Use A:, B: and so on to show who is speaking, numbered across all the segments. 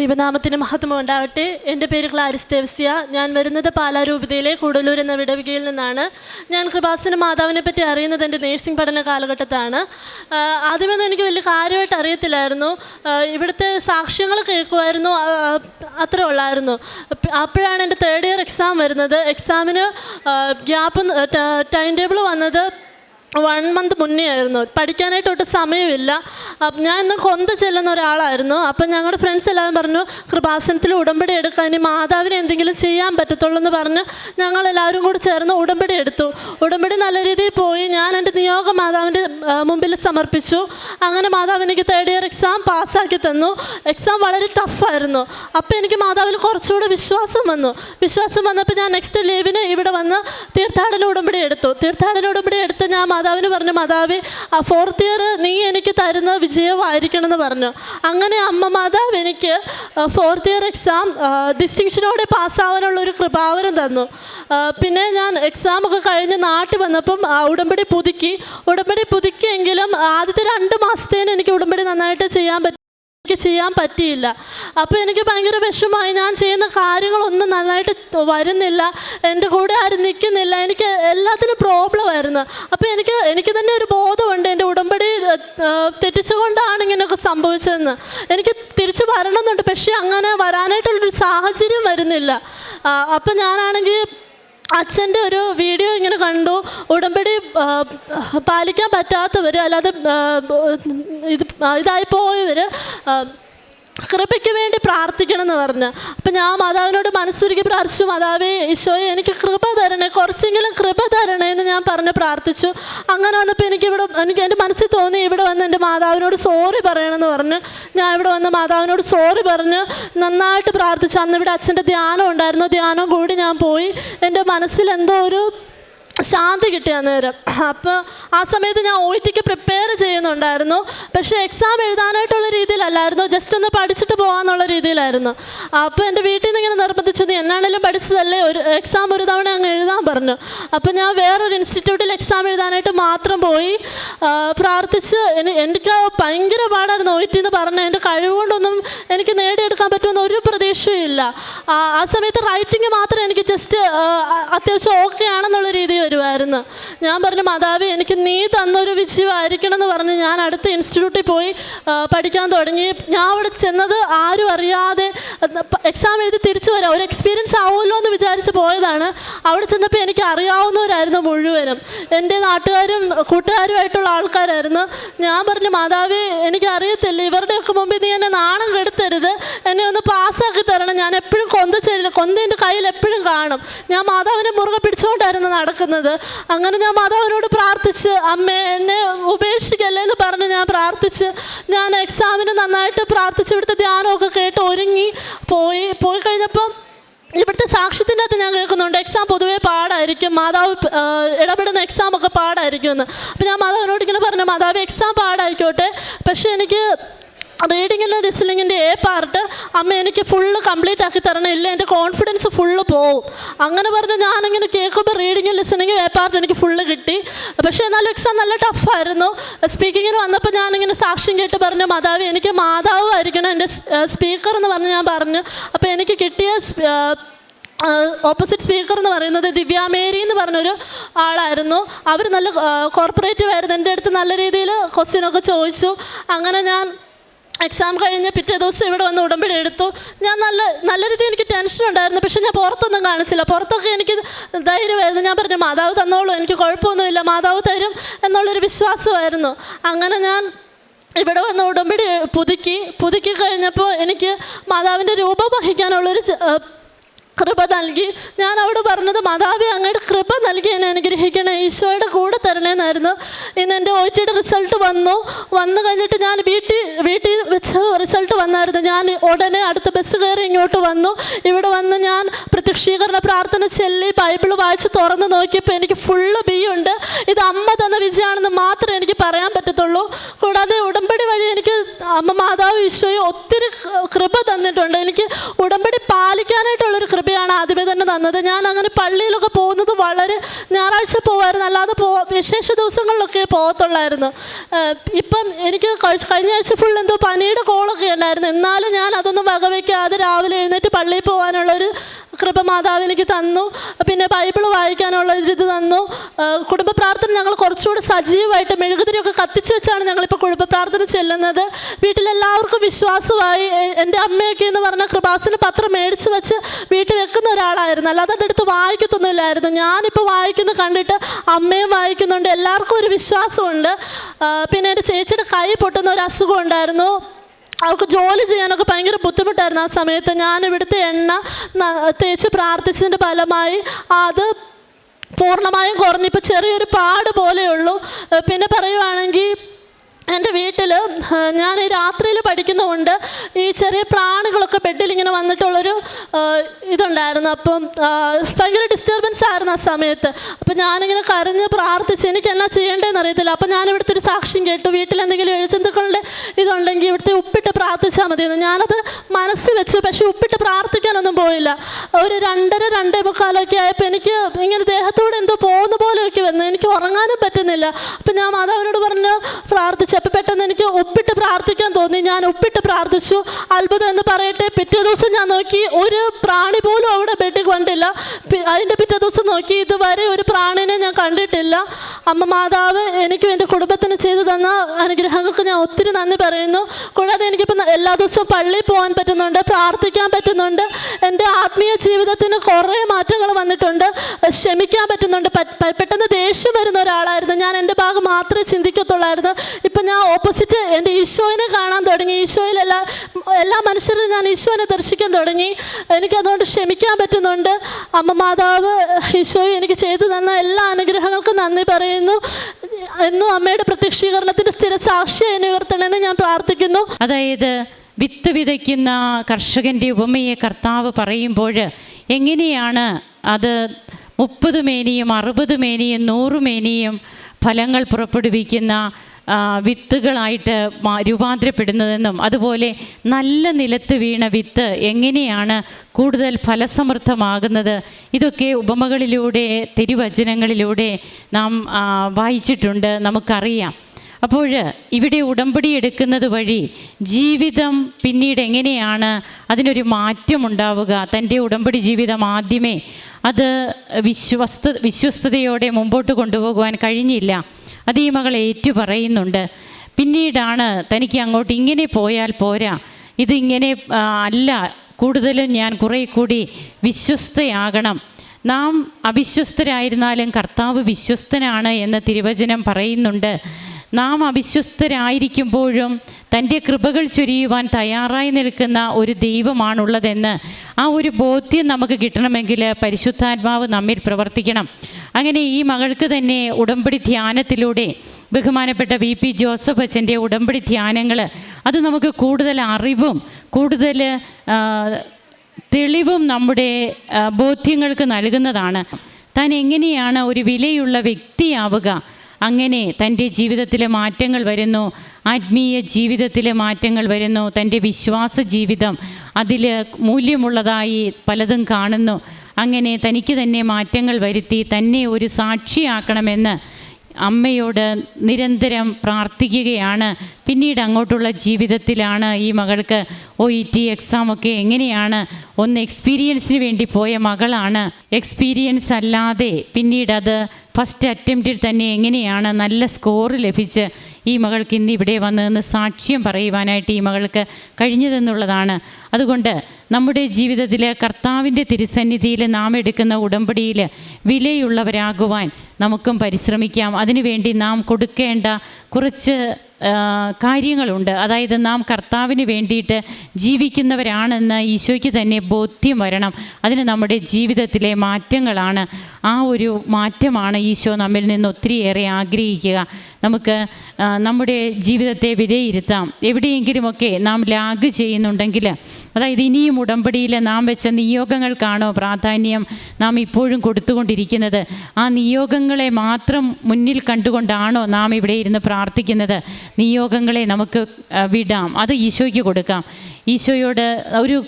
A: ദൈവനാമത്തിന് മഹത്വം ഉണ്ടാവട്ടെ. എന്റെ പേര് ക്ലാരിസ് ദേവസ്യ ഞാൻ വരുന്നത് പാലാരൂപതയിലെ കൂടലൂർ എന്ന വിടവികയിൽ നിന്നാണ്. ഞാൻ കൃപാസന മാതാവിനെ പറ്റി അറിയുന്നത് എന്റെ നേഴ്സിംഗ് പഠന കാലഘട്ടത്താണ്. ആദ്യമൊന്നും എനിക്ക് വലിയ കാര്യമായിട്ട് അറിയത്തില്ലായിരുന്നു. ഇവിടുത്തെ സാക്ഷ്യങ്ങൾ കേൾക്കുമായിരുന്നു. അത്രേ ഉള്ളായിരുന്നു. അപ്പോഴാണ് എന്റെ തേർഡ് ഇയർ എക്സാം വരുന്നത്. എക്സാമിന് ഗ്യാപ്പ് ടൈം ടേബിൾ വന്നത് വൺ മന്ത് മുന്നേ ആയിരുന്നു. പഠിക്കാനായിട്ട് ഒട്ടും സമയമില്ല ഞാൻ ഇന്ന് കൊന്ത ചെല്ലുന്ന ഒരാളായിരുന്നു. അപ്പം ഞങ്ങളുടെ ഫ്രണ്ട്സ് എല്ലാവരും പറഞ്ഞു കൃപാസനത്തിൽ ഉടമ്പടി എടുക്കാൻ ഇനി മാതാവിനെ എന്തെങ്കിലും ചെയ്യാൻ പറ്റത്തുള്ളൂ എന്ന് പറഞ്ഞ് ഞങ്ങൾ എല്ലാവരും കൂടി ചേർന്ന് ഉടമ്പടി എടുത്തു. ഉടമ്പടി നല്ല രീതിയിൽ പോയി. ഞാൻ എന്റെ നിയോഗം മാതാവിന്റെ മുമ്പിൽ സമർപ്പിച്ചു. അങ്ങനെ മാതാവ് എനിക്ക് തേർഡ് ഇയർ എക്സാം പാസ്സാക്കി തന്നു. എക്സാം വളരെ ടഫായിരുന്നു അപ്പോൾ എനിക്ക് മാതാവിൽ കുറച്ചുകൂടെ വിശ്വാസം വന്നു. വിശ്വാസം വന്നപ്പോൾ ഞാൻ നെക്സ്റ്റ് ലീവിന് ഇവിടെ വന്ന് തീർത്ഥാടന ഉടമ്പടി എടുത്തു. തീർത്ഥാടന ഉടമ്പടി എടുത്ത് ഞാൻ മാതാവിന് പറഞ്ഞു മാതാവ് ആ ഫോർത്ത് ഇയർ നീ എനിക്ക് തരുന്ന വിജയമായിരിക്കണം എന്ന് പറഞ്ഞു. അങ്ങനെ അമ്മ മാതാവ് എനിക്ക് ഫോർത്ത് ഇയർ എക്സാം ഡിസ്റ്റിങ്ഷനോടെ പാസ്സാവാനുള്ള ഒരു കൃപാവരം തന്നു. പിന്നെ ഞാൻ എക്സാം ഒക്കെ കഴിഞ്ഞ് നാട്ടിൽ വന്നപ്പം ഉടമ്പടി പുതുക്കി. ഉടമ്പടി പുതുക്കിയെങ്കിലും ആദ്യത്തെ രണ്ട് മാസത്തേന് എനിക്ക് ഉടമ്പടി നന്നായിട്ട് ചെയ്യാൻ പറ്റി. എനിക്ക് ചെയ്യാൻ പറ്റിയില്ല. അപ്പോൾ എനിക്ക് ഭയങ്കര വിഷമമായി. ഞാൻ ചെയ്യുന്ന കാര്യങ്ങളൊന്നും നന്നായിട്ട് വരുന്നില്ല. എന്റെ കൂടെ ആരും നിൽക്കുന്നില്ല. എനിക്ക് എല്ലാത്തിനും പ്രോബ്ലം ആയിരുന്നു. അപ്പോൾ എനിക്ക് എനിക്ക് തന്നെ ഒരു ബോധമുണ്ട്. എന്റെ ഉടമ്പടി തെറ്റിച്ചുകൊണ്ടാണ് ഇങ്ങനെയൊക്കെ സംഭവിച്ചതെന്ന്. എനിക്ക് തിരിച്ചു വരണമെന്നുണ്ട്. പക്ഷേ അങ്ങനെ വരാനായിട്ടുള്ളൊരു സാഹചര്യം വരുന്നില്ല. അപ്പം ഞാനാണെങ്കിൽ അച്ഛന്റെ ഒരു വീഡിയോ ഇങ്ങനെ കണ്ടു. ഉടമ്പടി പാലിക്കാൻ പറ്റാത്തവർ അല്ലാതെ ഇത് ഇതായി പോയവർ കൃപയ്ക്ക് വേണ്ടി പ്രാർത്ഥിക്കണം എന്ന് പറഞ്ഞു. അപ്പം ഞാൻ മാതാവിനോട് മനസ്സുരുക്കി പ്രാർത്ഥിച്ചു മാതാവേ ഈശോയെ എനിക്ക് കൃപ തരണേ കുറച്ചെങ്കിലും കൃപ തരണേ എന്ന് ഞാൻ പറഞ്ഞ് പ്രാർത്ഥിച്ചു. അങ്ങനെ വന്നപ്പോൾ എനിക്ക് ഇവിടെ എനിക്ക് എന്റെ മനസ്സിൽ തോന്നി ഇവിടെ വന്ന് എന്റെ മാതാവിനോട് സോറി പറയണമെന്ന് പറഞ്ഞ്. ഞാൻ ഇവിടെ വന്ന് മാതാവിനോട് സോറി പറഞ്ഞ് നന്നായിട്ട് പ്രാർത്ഥിച്ചു. അന്ന് ഇവിടെ അച്ഛന്റെ ധ്യാനം ഉണ്ടായിരുന്നു. ധ്യാനം കൂടി ഞാൻ പോയി. എന്റെ മനസ്സിൽ എന്തോ ഒരു ശാന്തി കിട്ടിയ നേരം അപ്പോൾ ആ സമയത്ത് ഞാൻ ഒ ടിക്ക് പ്രിപ്പയർ ചെയ്യുന്നുണ്ടായിരുന്നു. പക്ഷേ എക്സാം എഴുതാനായിട്ടുള്ള രീതിയിലല്ലായിരുന്നു. ജസ്റ്റ് ഒന്ന് പഠിച്ചിട്ട് പോകാന്നുള്ള രീതിയിലായിരുന്നു. അപ്പോൾ എന്റെ വീട്ടിൽ നിന്ന് ഇങ്ങനെ നിർബന്ധിച്ചു. നീ എന്നാണേലും പഠിച്ചതല്ലേ? ഒരു എക്സാം ഒരു തവണ അങ്ങ് എഴുതാൻ പറഞ്ഞു. അപ്പോൾ ഞാൻ വേറൊരു ഇൻസ്റ്റിറ്റ്യൂട്ടിൽ എക്സാം എഴുതാനായിട്ട് മാത്രം പോയി. പ്രാർത്ഥിച്ച് എനിക്ക് ഭയങ്കര പാടായിരുന്നു ഒ ടി എന്ന് പറഞ്ഞ എന്റെ കഴിവുകൊണ്ടൊന്നും എനിക്ക് നേടിയെടുക്കാൻ പറ്റുമെന്ന് ഒരു ആ ആ സമയത്ത് റൈറ്റിംഗ് മാത്രം എനിക്ക് ജസ്റ്റ് അത്യാവശ്യം ഓക്കെ ആണെന്നുള്ള രീതി വരുമായിരുന്നു ഞാൻ പറഞ്ഞു മാതാവി എനിക്ക് നീ തന്നൊരു വിജയമായിരിക്കണം എന്ന് പറഞ്ഞ് ഞാൻ അടുത്ത ഇൻസ്റ്റിറ്റ്യൂട്ടിൽ പോയി പഠിക്കാൻ തുടങ്ങി. ഞാൻ അവിടെ ചെന്നത് ആരും അറിയാതെ എക്സാം എഴുതി തിരിച്ചു വരാം. ഒരു എക്സ്പീരിയൻസ് ആവുമല്ലോ എന്ന് വിചാരിച്ച് പോയതാണ്. അവിടെ ചെന്നപ്പോൾ എനിക്ക് അറിയാവുന്നവരായിരുന്നു മുഴുവനും. എന്റെ നാട്ടുകാരും കൂട്ടുകാരുമായിട്ടുള്ള ആൾക്കാരായിരുന്നു. ഞാൻ പറഞ്ഞു മാതാവി എനിക്ക് അറിയത്തില്ല ഇവരുടെയൊക്കെ മുമ്പിൽ നീ എന്നെ നാണം കെടുത്തരുത്. എന്നെ ഒന്ന് പാസ്സാക്കി തരണം ഞാൻ എപ്പോഴും കൊന്ത ചെല്ലും കൊന്ത എന്റെ കയ്യിൽ എപ്പോഴും കാണും. ഞാൻ മാതാവിനെ മുറുകെ പിടിച്ചുകൊണ്ടായിരുന്നു നടക്കുന്നത്. അങ്ങനെ ഞാൻ മാതാവിനോട് പ്രാർത്ഥിച്ച് അമ്മ എന്നെ ഉപേക്ഷിക്കല്ലേ എന്ന് പറഞ്ഞ് ഞാൻ പ്രാർത്ഥിച്ച് ഞാൻ എക്സാമിന് നന്നായിട്ട് പ്രാർത്ഥിച്ച് ഇവിടുത്തെ ധ്യാനമൊക്കെ കേട്ട് ഒരുങ്ങി പോയി. പോയി കഴിഞ്ഞപ്പം ഇവിടുത്തെ സാക്ഷ്യത്തിന്റെ അകത്ത് ഞാൻ കേൾക്കുന്നുണ്ട്. എക്സാം പൊതുവേ പാടായിരിക്കും. മാതാവ് ഇടപെടുന്ന എക്സാം ഒക്കെ പാടായിരിക്കും എന്ന് അപ്പം ഞാൻ മാതാവിനോട് ഇങ്ങനെ പറഞ്ഞു മാതാവ് എക്സാം പാടായിക്കോട്ടെ. പക്ഷേ എനിക്ക് റീഡിങ്ങിന്റെ ലിസണിങ്ങിന്റെ ഏ പാർട്ട് അമ്മ എനിക്ക് ഫുള്ള് കംപ്ലീറ്റ് ആക്കി തരണം. ഇല്ല എന്റെ കോൺഫിഡൻസ് ഫുള്ള് പോവും. അങ്ങനെ പറഞ്ഞ് ഞാനിങ്ങനെ കേൾക്കുമ്പോൾ റീഡിങ്ങും ലിസണിങ്ങും ഏ പാർട്ട് എനിക്ക് ഫുള്ള് കിട്ടി. പക്ഷേ എന്നാലും എക്സാം നല്ല ടഫായിരുന്നു സ്പീക്കിങ്ങിന് വന്നപ്പോൾ ഞാനിങ്ങനെ സാക്ഷ്യം കേട്ട് പറഞ്ഞു മാതാവ് എനിക്ക് മാതാവ് ആയിരിക്കണം എന്റെ സ്പീക്കർ എന്ന് പറഞ്ഞ് ഞാൻ പറഞ്ഞു. അപ്പോൾ എനിക്ക് കിട്ടിയ ഓപ്പോസിറ്റ് സ്പീക്കർ എന്ന് പറയുന്നത് ദിവ്യാമേരി എന്ന് പറഞ്ഞൊരു ആളായിരുന്നു. അവർ നല്ല കോർപ്പറേറ്റീവ് ആയിരുന്നു. എന്റെ അടുത്ത് നല്ല രീതിയിൽ ക്വസ്റ്റ്യനൊക്കെ ചോദിച്ചു. അങ്ങനെ ഞാൻ എക്സാം കഴിഞ്ഞ് പിറ്റേ ദിവസം ഇവിടെ വന്ന് ഉടമ്പടി എടുത്തു. ഞാൻ നല്ല നല്ല രീതിയിൽ എനിക്ക് ടെൻഷൻ ഉണ്ടായിരുന്നു. പക്ഷേ ഞാൻ പുറത്തൊന്നും കാണിച്ചില്ല. പുറത്തൊക്കെ എനിക്ക് ധൈര്യമായിരുന്നു. ഞാൻ പറഞ്ഞു മാതാവ് തന്നോളൂ. എനിക്ക് കുഴപ്പമൊന്നുമില്ല. മാതാവ് തരും എന്നുള്ളൊരു വിശ്വാസമായിരുന്നു. അങ്ങനെ ഞാൻ ഇവിടെ വന്ന് ഉടമ്പടി പുതുക്കി. പുതുക്കി കഴിഞ്ഞപ്പോൾ എനിക്ക് മാതാവിന്റെ രൂപം വഹിക്കാനുള്ളൊരു കൃപ നൽകി. ഞാൻ അവിടെ പറഞ്ഞത് മാതാവി അങ്ങയുടെ കൃപ നൽകി എന്നെ അനുഗ്രഹിക്കണേ ഈശോയുടെ കൂടെ തരണേന്നായിരുന്നു. ഇന്ന് എന്റെ ഒ ടിയുടെ റിസൾട്ട് വന്നു. വന്നു കഴിഞ്ഞിട്ട് ഞാൻ വീട്ടിൽ വീട്ടിൽ വെച്ച് റിസൾട്ട് വന്നായിരുന്നു. ഞാൻ ഉടനെ അടുത്ത ബസ് കയറി ഇങ്ങോട്ട് വന്നു. ഇവിടെ വന്ന് ഞാൻ പ്രത്യക്ഷീകരണ പ്രാർത്ഥന ചെല്ലി ബൈബിൾ വായിച്ച് തുറന്ന് നോക്കിയപ്പോൾ എനിക്ക് ഫുള്ള് ബി ഉണ്ട്. ഇത് അമ്മ തന്ന വിജയമാണെന്ന് മാത്രമേ എനിക്ക് പറയാൻ പറ്റത്തുള്ളൂ. കൂടാതെ ഉടമ്പടി വഴി എനിക്ക് അമ്മ മാതാവ് ഈശോയെ ഒത്തിരി കൃപ തന്നിട്ടുണ്ട്. എനിക്ക് ഉടമ്പടി പാലിക്കാനായിട്ടുള്ളൊരു കൃപ തന്നത്. ഞാൻ അങ്ങനെ പള്ളിയിലൊക്കെ പോകുന്നത് വളരെ ഞായറാഴ്ച പോകുമായിരുന്നു അല്ലാതെ പോ വിശേഷ ദിവസങ്ങളിലൊക്കെ പോകത്തുള്ളായിരുന്നു. ഇപ്പം എനിക്ക് കഴി- കഴിഞ്ഞ ആഴ്ച ഫുൾ എന്തോ പനിയുടെ കോളൊക്കെ ഉണ്ടായിരുന്നു. എന്നാലും ഞാൻ അതൊന്നും വകവയ്ക്കാതെ രാവിലെ എഴുന്നേറ്റ് പള്ളിയിൽ പോകാനുള്ളൊരു കൃപ മാതാവ് എനിക്ക് തന്നു. പിന്നെ ബൈബിൾ വായിക്കാനുള്ള ഒരിത് തന്നു. കുടുംബ പ്രാർത്ഥന ഞങ്ങൾ കുറച്ചുകൂടി സജീവമായിട്ട് മെഴുകുതിരിയൊക്കെ കത്തിച്ചു വെച്ചാണ് ഞങ്ങളിപ്പോൾ കുടുംബ പ്രാർത്ഥന ചെല്ലുന്നത്. വീട്ടിലെല്ലാവർക്കും വിശ്വാസമായി. എന്റെ അമ്മയൊക്കെ എന്ന് പറഞ്ഞാൽ കൃപാസന പത്രം മേടിച്ച് വെച്ച് വീട്ടിൽ വെക്കുന്ന ഒരാളായിരുന്നു. അല്ലാതെ അതെടുത്ത് വായിക്കത്തൊന്നുമില്ലായിരുന്നു. ഞാനിപ്പോൾ വായിക്കുന്നത് കണ്ടിട്ട് അമ്മയും വായിക്കുന്നുണ്ട്. എല്ലാവർക്കും ഒരു വിശ്വാസമുണ്ട്. പിന്നെ എന്റെ ചേച്ചിയുടെ കൈ പൊട്ടുന്ന ഒരു അസുഖം ഉണ്ടായിരുന്നു. അവൾക്ക് ജോലി ചെയ്യാനൊക്കെ ഭയങ്കര ബുദ്ധിമുട്ടായിരുന്നു ആ സമയത്ത്. ഞാൻ ഇവിടുത്തെ എണ്ണ തേച്ച് പ്രാർത്ഥിച്ചതിന്റെ ഫലമായി അത് പൂർണമായും കുറഞ്ഞിപ്പോൾ ചെറിയൊരു പാട് പോലെയുള്ളൂ. പിന്നെ പറയുവാണെങ്കിൽ എന്റെ വീട്ടിൽ ഞാൻ രാത്രിയിൽ പഠിക്കുന്നതുകൊണ്ട് ഈ ചെറിയ പ്രാണികളൊക്കെ ബെഡിൽ ഇങ്ങനെ വന്നിട്ടുള്ളൊരു ഇതുണ്ടായിരുന്നു. അപ്പം ഭയങ്കര ഡിസ്റ്റർബൻസ് ആയിരുന്നു ആ സമയത്ത്. അപ്പം ഞാനിങ്ങനെ കരഞ്ഞ് പ്രാർത്ഥിച്ച് എനിക്ക് എന്നാ ചെയ്യേണ്ടതെന്ന് അറിയത്തില്ല. അപ്പം ഞാൻ ഇവിടുത്തെ ഒരു സാക്ഷ്യം കേട്ടു. വീട്ടിൽ എന്തെങ്കിലും എഴുചന്തുക്കളുടെ ഇതുണ്ടെങ്കിൽ ഇവിടുത്തെ ഉപ്പിട്ട് പ്രാർത്ഥിച്ചാൽ മതിയെന്ന്. ഞാനത് മനസ്സിൽ വെച്ചു. പക്ഷേ ഉപ്പിട്ട് പ്രാർത്ഥിക്കാനൊന്നും പോയില്ല. ഒരു രണ്ടര രണ്ടേ മുക്കാലൊക്കെ ആയപ്പോൾ എനിക്ക് ഇങ്ങനെ ദേഹത്തോടെ എന്തോ പോകുന്ന പോലെയൊക്കെ വന്നു. എനിക്ക് ഉറങ്ങാനും പറ്റുന്നില്ല. അപ്പം ഞാൻ മാതാവിനോട് പറഞ്ഞു പ്രാർത്ഥിച്ചു. അപ്പം പെട്ടെന്ന് എനിക്ക് ഒപ്പിട്ട് പ്രാർത്ഥിക്കാൻ തോന്നി. ഞാൻ ഒപ്പിട്ട് പ്രാർത്ഥിച്ചു. അത്ഭുതം എന്ന് പറയട്ടെ പിറ്റേ ദിവസം ഞാൻ നോക്കി ഒരു പ്രാണി പോലും അവിടെ ബെഡിൽ കണ്ടില്ല. അതിന്റെ പിറ്റേ ദിവസം നോക്കി ഇതുവരെ ഒരു പ്രാണിനെ ഞാൻ കണ്ടിട്ടില്ല. അമ്മ മാതാവ് എനിക്കും എന്റെ കുടുംബത്തിന് ചെയ്തു തന്ന അനുഗ്രഹങ്ങൾക്ക് ഞാൻ ഒത്തിരി നന്ദി പറയുന്നു. കൂടാതെ എനിക്കിപ്പോൾ എല്ലാ ദിവസവും പള്ളിയിൽ പോകാൻ പറ്റുന്നുണ്ട് പ്രാർത്ഥിക്കാൻ പറ്റുന്നുണ്ട്. എന്റെ ആത്മീയ ജീവിതത്തിന് കുറേ മാറ്റങ്ങൾ വന്നിട്ടുണ്ട്. ക്ഷമിക്കാൻ പറ്റുന്നുണ്ട്. പെട്ടെന്ന് ദേഷ്യം വരുന്ന ഒരാളായിരുന്നു. ഞാൻ എന്റെ ഭാഗം മാത്രമേ ചിന്തിക്കത്തുള്ളായിരുന്നു. ഇപ്പം ഞാൻ ഓപ്പോസിറ്റ് എന്റെ ഈശോയിനെ കാണാൻ തുടങ്ങി. ഈശോയിലെല്ലാ എല്ലാ മനുഷ്യരും ഞാൻ ഈശോനെ ദർശിക്കാൻ തുടങ്ങി. എനിക്കതുകൊണ്ട് ക്ഷമിക്കാൻ പറ്റുന്നുണ്ട്. അമ്മ മാതാവ് ഈശോയും എനിക്ക് ചെയ്തു തന്ന എല്ലാ അനുഗ്രഹങ്ങൾക്കും നന്ദി പറയുന്നു. എന്നും അമ്മയുടെ പ്രത്യക്ഷീകരണത്തിന്റെ സ്ഥിര സാക്ഷിയെ എന്നെ ഉയർത്തണമെന്ന് ഞാൻ പ്രാർത്ഥിക്കുന്നു.
B: അതായത് വിത്ത് വിതയ്ക്കുന്ന കർഷകന്റെ ഉപമയെ കർത്താവ് പറയുമ്പോൾ എങ്ങനെയാണ് അത് മുപ്പത് മേനിയും അറുപത് മേനിയും നൂറ് മേനിയും ഫലങ്ങൾ പുറപ്പെടുവിക്കുന്ന വിത്തുകളായിട്ട് രൂപാന്തരപ്പെടുന്നതെന്നും അതുപോലെ നല്ല നിലത്ത് വീണ വിത്ത് എങ്ങനെയാണ് കൂടുതൽ ഫലസമൃദ്ധമാകുന്നത് ഇതൊക്കെ ഉപമകളിലൂടെ തിരുവചനങ്ങളിലൂടെ നാം വായിച്ചിട്ടുണ്ട്. നമുക്കറിയാം. അപ്പോൾ ഇവിടെ ഉടമ്പടി എടുക്കുന്നത് വഴി ജീവിതം പിന്നീട് എങ്ങനെയാണ്? അതിനൊരു മാറ്റം ഉണ്ടാവുക തന്റെ ഉടമ്പടി ജീവിതം ആദ്യമേ അത് വിശ്വസ്ത വിശ്വസ്തയോടെ മുമ്പോട്ട് കൊണ്ടുപോകുവാൻ കഴിഞ്ഞില്ല. അത് ഈ മകൾ ഏറ്റു പറയുന്നുണ്ട്. പിന്നീടാണ് തനിക്ക് അങ്ങോട്ട് ഇങ്ങനെ പോയാൽ പോരാ. ഇതിങ്ങനെ അല്ല. കൂടുതലും ഞാൻ കുറേ കൂടി വിശ്വസ്തയാകണം. നാം അവിശ്വസ്തരായിരുന്നാലും കർത്താവ് വിശ്വസ്തനാണ് എന്ന് തിരുവചനം പറയുന്നുണ്ട്. നാം അവിശ്വസ്തരായിരിക്കുമ്പോഴും തന്റെ കൃപകൾ ചൊരിയുവാൻ തയ്യാറായി നിൽക്കുന്ന ഒരു ദൈവമാണുള്ളതെന്ന് ആ ഒരു ബോധ്യം നമുക്ക് കിട്ടണമെങ്കിൽ പരിശുദ്ധാത്മാവ് നമ്മിൽ പ്രവർത്തിക്കണം. അങ്ങനെ ഈ മകൾക്ക് തന്നെ ഉടമ്പടി ധ്യാനത്തിലൂടെ ബഹുമാനപ്പെട്ട വി പി ജോസഫ് അച്ഛന്റെ ഉടമ്പടി ധ്യാനങ്ങൾ അത് നമുക്ക് കൂടുതൽ അറിവും കൂടുതൽ തെളിവും നമ്മുടെ ബോധ്യങ്ങൾക്ക് നൽകുന്നതാണ്. താൻ എങ്ങനെയാണ് ഒരു വിലയുള്ള വ്യക്തിയാവുക? അങ്ങനെ തന്റെ ജീവിതത്തിലെ മാറ്റങ്ങൾ വരുന്നു. ആത്മീയ ജീവിതത്തിലെ മാറ്റങ്ങൾ വരുന്നു. തന്റെ വിശ്വാസ ജീവിതം അതിൽ മൂല്യമുള്ളതായി പലതും കാണുന്നു. അങ്ങനെ തനിക്ക് തന്നെ മാറ്റങ്ങൾ വരുത്തി തന്നെ ഒരു സാക്ഷിയാക്കണമെന്ന് അമ്മയോട് നിരന്തരം പ്രാർത്ഥിക്കുകയാണ്. പിന്നീട് അങ്ങോട്ടുള്ള ജീവിതത്തിലാണ് ഈ മകൾക്ക് ഒ ഇ ടി എക്സാമൊക്കെ എങ്ങനെയാണ്? ഒന്ന് എക്സ്പീരിയൻസിന് വേണ്ടി പോയ മകളാണ്. എക്സ്പീരിയൻസ് അല്ലാതെ പിന്നീട് അത് ഫസ്റ്റ് അറ്റംപ്റ്റിൽ തന്നെ എങ്ങനെയാണ്? നല്ല സ്കോർ ലഭിച്ച് ഈ മകൾക്ക് ഇന്ന് ഇവിടെ വന്ന് നിന്ന് സാക്ഷ്യം പറയുവാനായിട്ട് ഈ മകൾക്ക് കഴിഞ്ഞതെന്നുള്ളതാണ്. അതുകൊണ്ട് നമ്മുടെ ജീവിതത്തിൽ കർത്താവിന്റെ തിരുസന്നിധിയിൽ നാം എടുക്കുന്ന ഉടമ്പടിയിൽ വിലയുള്ളവരാകുവാൻ നമുക്കും പരിശ്രമിക്കാം. അതിനുവേണ്ടി നാം കൊടുക്കേണ്ട കുറച്ച് കാര്യങ്ങളുണ്ട്. അതായത് നാം കർത്താവിന് വേണ്ടിയിട്ട് ജീവിക്കുന്നവരാണെന്ന് ഈശോയ്ക്ക് തന്നെ ബോധ്യം വരണം. അതിന് നമ്മുടെ ജീവിതത്തിലെ മാറ്റങ്ങളാണ്. ആ ഒരു മാറ്റമാണ് ഈശോ നമ്മിൽ നിന്ന് ഒത്തിരിയേറെ ആഗ്രഹിക്കുക. നമുക്ക് നമ്മുടെ ജീവിതത്തെ വിലയിരുത്താം. എവിടെയെങ്കിലുമൊക്കെ നാം ലാഗ് ചെയ്യുന്നുണ്ടെങ്കിൽ അതായത് ഇനിയും ഉടമ്പടിയിൽ നാം വെച്ച നിയോഗങ്ങൾക്കാണോ പ്രാധാന്യം നാം ഇപ്പോഴും കൊടുത്തുകൊണ്ടിരിക്കുന്നത്? ആ നിയോഗങ്ങളെ മാത്രം മുന്നിൽ കണ്ടുകൊണ്ടാണോ നാം ഇവിടെ ഇരുന്ന് പ്രാർത്ഥിക്കുന്നത്? നിയോഗങ്ങളെ നമുക്ക് വിടാം. അത് ഈശോയ്ക്ക് കൊടുക്കാം. ഈശോയോട് ഒരു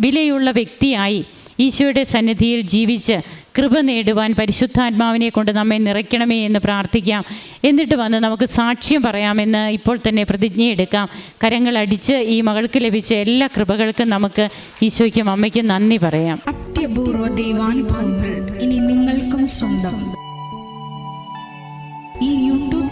B: വിലയുള്ള വ്യക്തിയായി ഈശോയുടെ സന്നിധിയിൽ ജീവിച്ച് കൃപ നേടുവാൻ പരിശുദ്ധാത്മാവിനെ കൊണ്ട് നമ്മെ നിറയ്ക്കണമേ എന്ന് പ്രാർത്ഥിക്കാം. എന്നിട്ട് വന്ന് നമുക്ക് സാക്ഷ്യം പറയാമെന്ന് ഇപ്പോൾ തന്നെ പ്രതിജ്ഞയെടുക്കാം കരങ്ങളടിച്ച് ഈ മകൾക്ക് ലഭിച്ച എല്ലാ കൃപകൾക്കും നമുക്ക് ഈശോയ്ക്കും അമ്മയ്ക്കും നന്ദി പറയാം.
C: അത്യപൂർവ ദൈവാനുഭവങ്ങൾ ഇനി നിങ്ങൾക്കും സ്വന്തം.